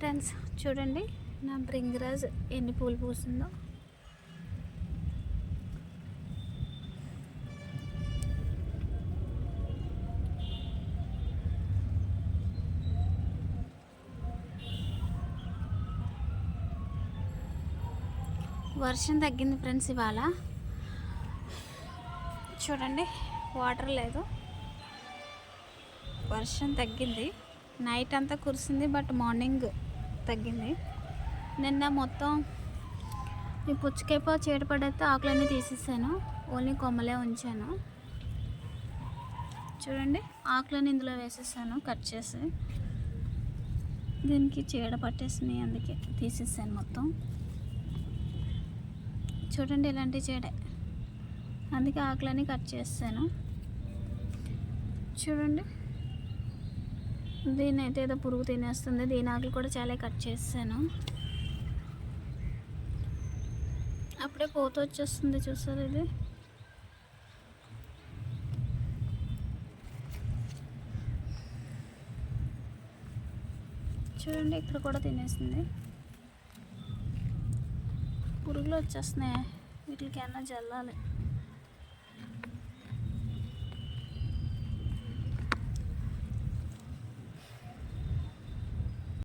Friends చూడండి నా బ్రింగరాజ్ ఎన్ని పూలు పూసిందో. వర్షం తగ్గింది ఫ్రెండ్స్ ఇవాళ. చూడండి వాటర్ లేదు. వర్షం తగ్గింది. నైట్ అంతా కురిసింది బట్ మార్నింగ్ తగ్గింది. నిన్న మొత్తం ఈ పుచ్చకాయపో చీడపడితే ఆకులన్నీ తీసేసాను. ఓన్లీ కొమ్మలే ఉంచాను. చూడండి ఆకులను ఇందులో వేసేసాను కట్ చేసి. దీనికి చీడ పట్టేసినాయి అందుకే తీసేసాను మొత్తం. చూడండి ఇలాంటి చీడే. అందుకే ఆకులన్నీ కట్ చేస్తాను చూడండి. దీని అయితే ఏదో పురుగు తినేస్తుంది. దీని ఆకులు కూడా చాలా కట్ చేసాను అప్పుడే పోత వచ్చేస్తుంది చూసారు ఇది? చూడండి ఇక్కడ కూడా తినేసింది. పురుగులు వచ్చేస్తున్నాయి. వీటికి ఏమన్నా జల్లాలి.